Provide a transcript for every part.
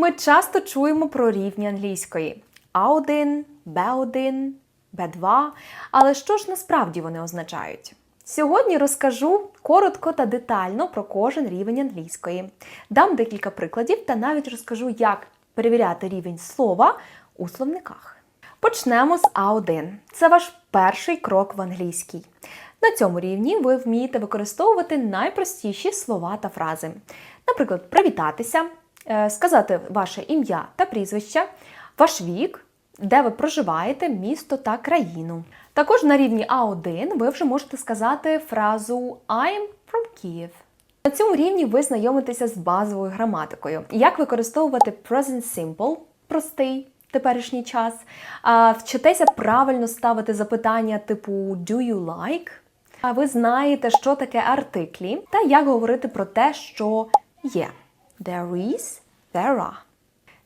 Ми часто чуємо про рівні англійської А1, Б1, Б2. Але що ж насправді вони означають? Сьогодні розкажу коротко та детально про кожен рівень англійської. Дам декілька прикладів та навіть розкажу, як перевіряти рівень слова у словниках. Почнемо з А1. Це ваш перший крок в англійській. На цьому рівні ви вмієте використовувати найпростіші слова та фрази. Наприклад, привітатися, сказати ваше ім'я та прізвище, ваш вік, де ви проживаєте, місто та країну. Також на рівні А1 ви вже можете сказати фразу I'm from Kyiv. На цьому рівні ви знайомитеся з базовою граматикою, як використовувати present simple, простий теперішній час, вчитеся правильно ставити запитання типу do you like, а ви знаєте, що таке артиклі, та як говорити про те, що є. There is, there are.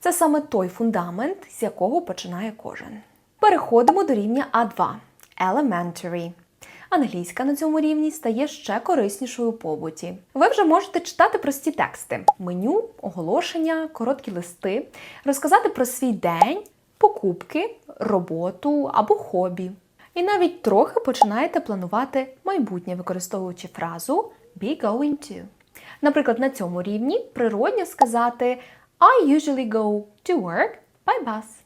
Це саме той фундамент, з якого починає кожен. Переходимо до рівня А2 Elementary. Англійська на цьому рівні стає ще кориснішою у побуті. Ви вже можете читати прості тексти: меню, оголошення, короткі листи, розказати про свій день, покупки, роботу або хобі. І навіть трохи починаєте планувати майбутнє, використовуючи фразу be going to. Наприклад, на цьому рівні природньо сказати I usually go to work by bus.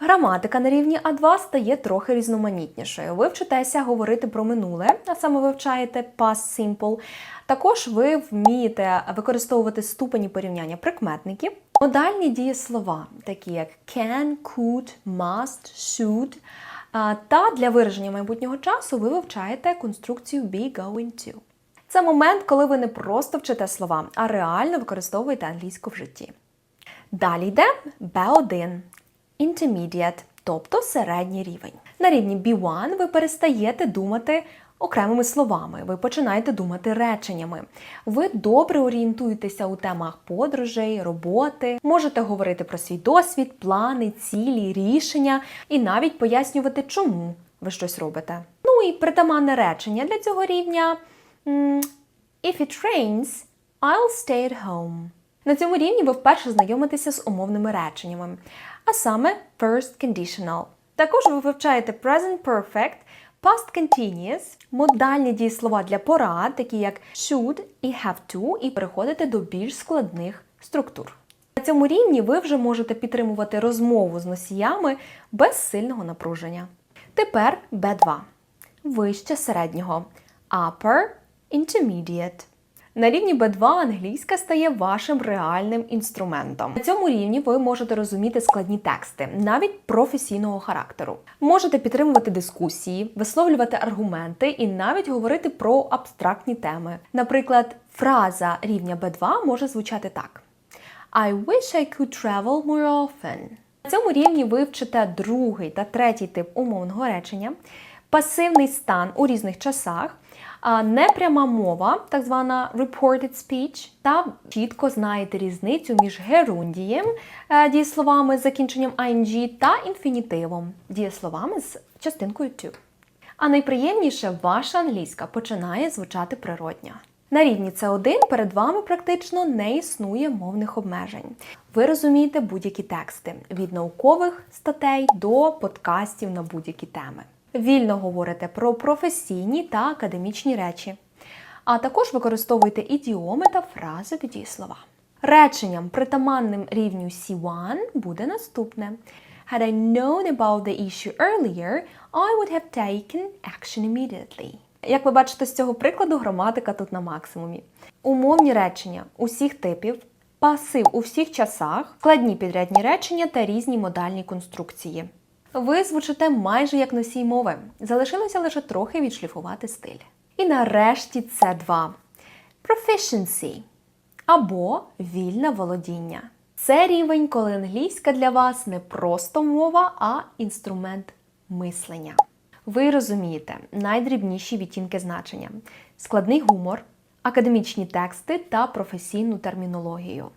Граматика на рівні А2 стає трохи різноманітнішою. Ви вчитеся говорити про минуле, а саме вивчаєте past simple. Також ви вмієте використовувати ступені порівняння прикметників, модальні дієслова, такі як can, could, must, should. Та для вираження майбутнього часу ви вивчаєте конструкцію be going to. Це момент, коли ви не просто вчите слова, а реально використовуєте англійську в житті. Далі йде B1 Intermediate, тобто середній рівень. На рівні B1 ви перестаєте думати окремими словами, ви починаєте думати реченнями. Ви добре орієнтуєтеся у темах подорожей, роботи, можете говорити про свій досвід, плани, цілі, рішення і навіть пояснювати, чому ви щось робите. Ну і притаманне речення для цього рівня If it rains, I'll stay at home. На цьому рівні ви вперше знайомитеся з умовними реченнями, а саме first conditional. Також ви вивчаєте present perfect, past continuous, модальні дієслова для порад, такі як should і have to, і переходите до більш складних структур. На цьому рівні ви вже можете підтримувати розмову з носіями без сильного напруження. Тепер B2. Вище середнього. Upper Intermediate. На рівні B2 англійська стає вашим реальним інструментом. На цьому рівні ви можете розуміти складні тексти, навіть професійного характеру. Можете підтримувати дискусії, висловлювати аргументи і навіть говорити про абстрактні теми. Наприклад, фраза рівня B2 може звучати так: I wish I could travel more often. На цьому рівні ви вчите другий та третій тип умовного речення, пасивний стан у різних часах непряма мова, так звана reported speech, та чітко знаєте різницю між герундієм, е, дієсловами з закінченням ing та інфінітивом, дієсловами з частинкою to. А найприємніше ваша англійська починає звучати природньо. На рівні С1 перед вами практично не існує мовних обмежень. Ви розумієте будь-які тексти від наукових статей до подкастів на будь-які теми вільно говорите про професійні та академічні речі, а також використовуйте ідіоми та фрази до дієслова. Реченням, притаманним рівню C1 буде наступне. Had I known about the issue earlier, I would have taken action immediately. Як ви бачите з цього прикладу, граматика тут на максимумі. Умовні речення усіх типів, пасив у всіх часах, складні підрядні речення та різні модальні конструкції. Ви звучите майже як носій мови. Залишилося лише трохи відшліфувати стиль. І нарешті це два. Proficiency або вільне володіння. Це рівень, коли англійська для вас не просто мова, а інструмент мислення. Ви розумієте найдрібніші відтінки значення, складний гумор, академічні тексти та професійну термінологію.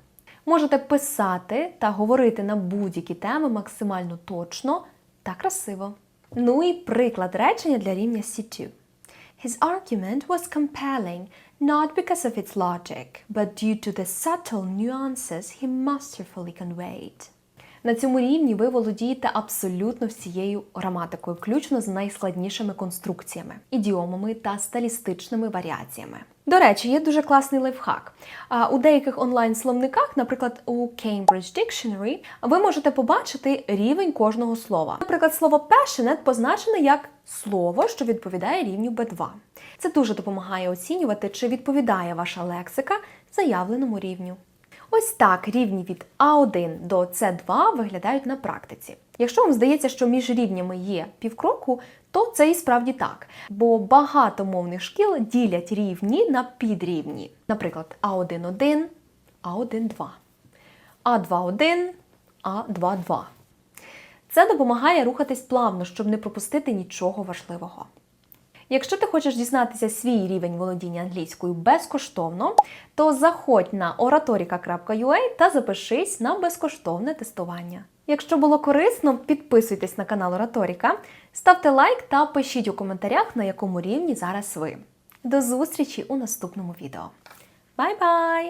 Можете писати та говорити на будь-які теми максимально точно та красиво. Ну і приклад речення для рівня C2. His argument was compelling, not because of its logic, but due to the subtle nuances he masterfully conveyed. На цьому рівні ви володієте абсолютно всією граматикою, включно з найскладнішими конструкціями, ідіомами та стилістичними варіаціями. До речі, є дуже класний лайфхак. У деяких онлайн-словниках, наприклад, у Cambridge Dictionary, ви можете побачити рівень кожного слова. Наприклад, слово passionate позначене як слово, що відповідає рівню B2. Це дуже допомагає оцінювати, чи відповідає ваша лексика заявленому рівню. Ось так рівні від А1 до С2 виглядають на практиці. Якщо вам здається, що між рівнями є півкроку, то це і справді так, бо багато мовних шкіл ділять рівні на підрівні. Наприклад, А1-1, А1-2, А2-1, А2-2. Це допомагає рухатись плавно, щоб не пропустити нічого важливого. Якщо ти хочеш дізнатися свій рівень володіння англійською безкоштовно, то заходь на oratorica.ua та запишись на безкоштовне тестування. Якщо було корисно, підписуйтесь на канал Ораторіка, ставте лайк та пишіть у коментарях, на якому рівні зараз ви. До зустрічі у наступному відео. Бай-бай!